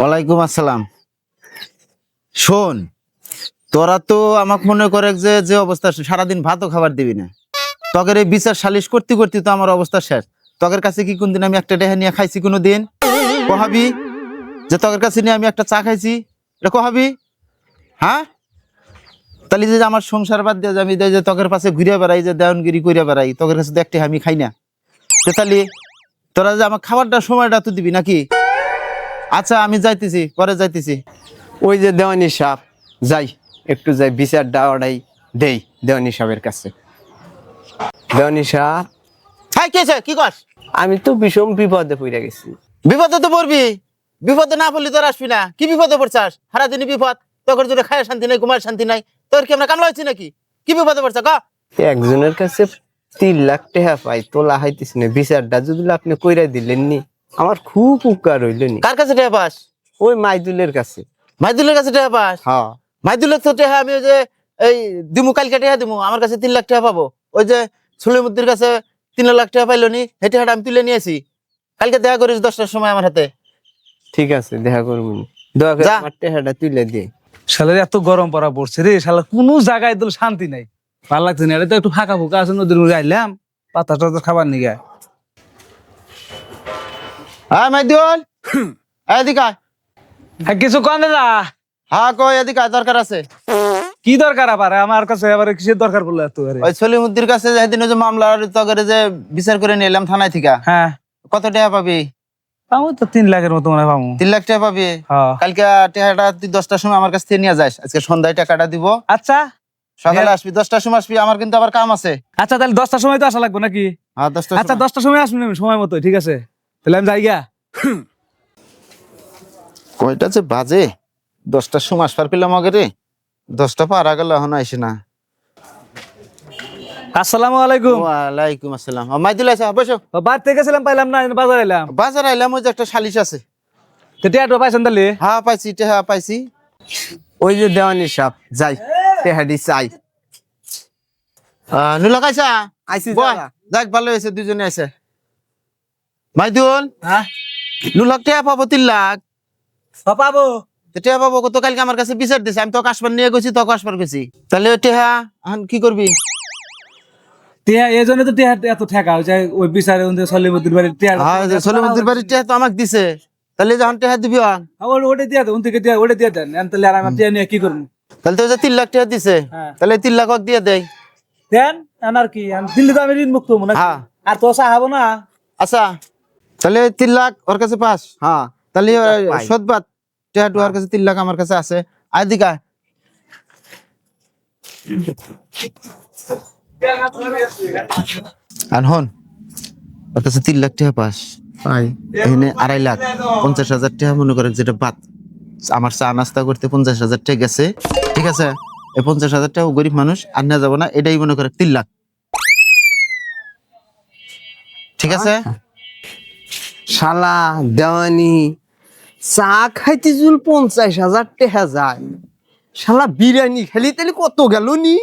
ওয়ালাইকুম আসসালাম। শোন, তোরা তো আমাকে মনে করে যে যে অবস্থা, সারাদিন ভাতও খাবার দিবি না। তগের এই বিচার সালিশ করতে করতে তো আমার অবস্থা শেষ। তগের কাছে কি কোনদিন আমি একটা ডেহা নিয়ে খাইছি কোনো দিন কহাবি? যে তগের কাছে নিয়ে আমি একটা চা খাইছি? এটা কহাবি? হ্যাঁ? তাহলে যে আমার সংসার বাদ দিয়ে আমি যে তগের পাশে ঘুরে বেড়াই, যে দেওয়ানগিরি করে বেড়াই তগের কাছে দেখতে আমি খাই না। তো তাহলে তোরা যে আমার খাবারটা, সময়টা তো দিবি নাকি? আচ্ছা আমি যাইতেছি পরে যাইতেছি। ওই যে দেওয়ানি সাপ যাই একটু যাই বিচার ডাওয়াটাই দেই দেওয়ানি সাহেবের কাছে। দেওয়ানি সাহ হ্যাঁ কে কি কর আমি তো ভীষণ বিপদে পড়ে গেছি। বিপদে তো পড়বি। বিপদে না পড়লি তোর আসবি না। কি বিপদে পড়ছাস? সারাদিনই বিপদ। তোর যদি খায় শান্তি নাই ঘুমার শান্তি নাই। তোর কি আমরা কামলা হচ্ছি নাকি? কি বিপদে পড়ছা ক? একজনের কাছে তিন লাখ টাকা পাই তোলা হাইতিস না। বিচারটা যদি আপনি কইরা দিলেন নি আমার খুব উপকার হইল নি। কার কাছে টেহা পাস? ওই মাইদুলের কাছে। মাইদুলের কাছে টেহা পাস? হ্যাঁ। মাইদুলের তো টেহা আমি ওই যে এই দিমু কালকে টেহা দিমু আমার কাছে তিন লাখ টাকা পাবো। ওই যে সুলিমুদ্দির কাছে তিন লাখ টাকা পাইলো নি সেই টাকাটা আমি তুলে নিয়েছি। কালকে দেখা করিস দশটার সময় আমার হাতে। ঠিক আছে দেখা করব দয়া করে। আমার টাকাটা তুলে দিয়ে শালের এত গরম পড়া পড়ছে রে শালা কোনো জায়গায় তো শান্তি নাই। ভালো লাগছে না এটা তো একটু ফাঁকা ফুকা আছে নদীর মধ্যে আইলাম পাতা টাতা খাবার নিগে হ্যাঁ মাইদুল? এদিকে আয়। হ্যাঁ কিছু কন দাদা? হ্যাঁ কই এদিকে আয়, দরকার আছে। কি দরকার আবার? আমার কাছে আবার কিসের দরকার পড়ল এত ওই সলিমুদ্দির কাছে যেদিন যে মামলা তগরে যে বিচার করে নিলাম থানায় থেকে। হ্যাঁ। কত টাকা পাবি? পাবো তো তিন লাখের মতো মনে পাবো। তিন লাখ টাকা পাবি? কালকে টাকাটা তুই দশটার সময় আমার কাছ থেকে নিয়ে যাস। আজকে সন্ধ্যায় টাকাটা দিব। আচ্ছা। সকালে আসবি দশটার সময় আসবি আমার কিন্তু আবার কাম আছে। আচ্ছা তাহলে দশটার সময় তো আসা লাগবে নাকি? আচ্ছা দশটার সময় আসবি সময় মতো ঠিক আছে? তাহলে আমি যাই গা কয়টা যে বাজে? দশটার সময় আসবার পেলাম আগে রে। দশটা পারা গেল এখন আইসে না। আসসালামু আলাইকুম। ওয়ালাইকুম আসসালাম। মাইদুল আছে বসো। বাড়ি থেকে গেছিলাম পাইলাম না বাজার এলাম। বাজার আইলাম ওই যে একটা সালিশ আছে। তো টিয়াটো পাইছেন তাহলে? হ্যাঁ পাইছি টেহা পাইছি। ওই যে দেওয়ানি সাপ যাই টাকাটি চাই। আহ, নুলা কাইসা? আইসি যাক ভালো হয়েছে দুজনে আছে। মাইদুল হ্যাঁ? দু লাখ টাকা পাবো তিন লাখ। পাবো। টেহা পাবো কত? কালকে আমার কাছে বিচার দিছে আমি তো কাশবার নিয়ে গেছি তো কাশবার গেছি। তাহলে এখন কি করবি? টিয়া এই জন্য তো টিয়া এত ঠেকা হয়েছে ওই বিচারে সলিমুদ্দিন বাড়ির টিয়া হ্যাঁ সলিমুদ্দির বাড়ির টেহা তো আমাকে দিছে। তাহলে যখন টেহা দিবি আন, ওটা দিয়ে দেন থেকে দিয়ে ওটা দিয়ে দেন। তাহলে আর আমার টিয়া নিয়ে কি করব? তাহলে তো যে তিন লাখ টাকা দিছে। হ্যাঁ। তাহলে তিন লাখ দিয়ে দেয় দেন আর কি দিল্লি তো আমি ঋণ মুক্ত মনে হ্যাঁ। আর তো সাহাবো না? আচ্ছা। তাহলে তিন লাখ ওর কাছে পাস। হ্যাঁ। তাহলে। সদবাদ টেহা টুয়ার কাছে তিন লাখ আমার কাছে আছে। আদিকা দিকা আর হন ওর কাছে তিন লাখ টাকা পাস। এখানে আড়াই লাখ পঞ্চাশ হাজার টাকা মনে করেন যেটা বাদ। আমার চা নাস্তা করতে পঞ্চাশ হাজার টাকা গেছে। ঠিক আছে? এই পঞ্চাশ হাজার টাকা গরিব মানুষ আর না যাব না এটাই মনে করে তিন লাখ। ঠিক আছে? শালা, দেওয়ানি। চা খাইতে জুল পঞ্চাশ হাজার টেহা যায়। শালা বিরিয়ানি খেলি তাহলে কত গেল নি?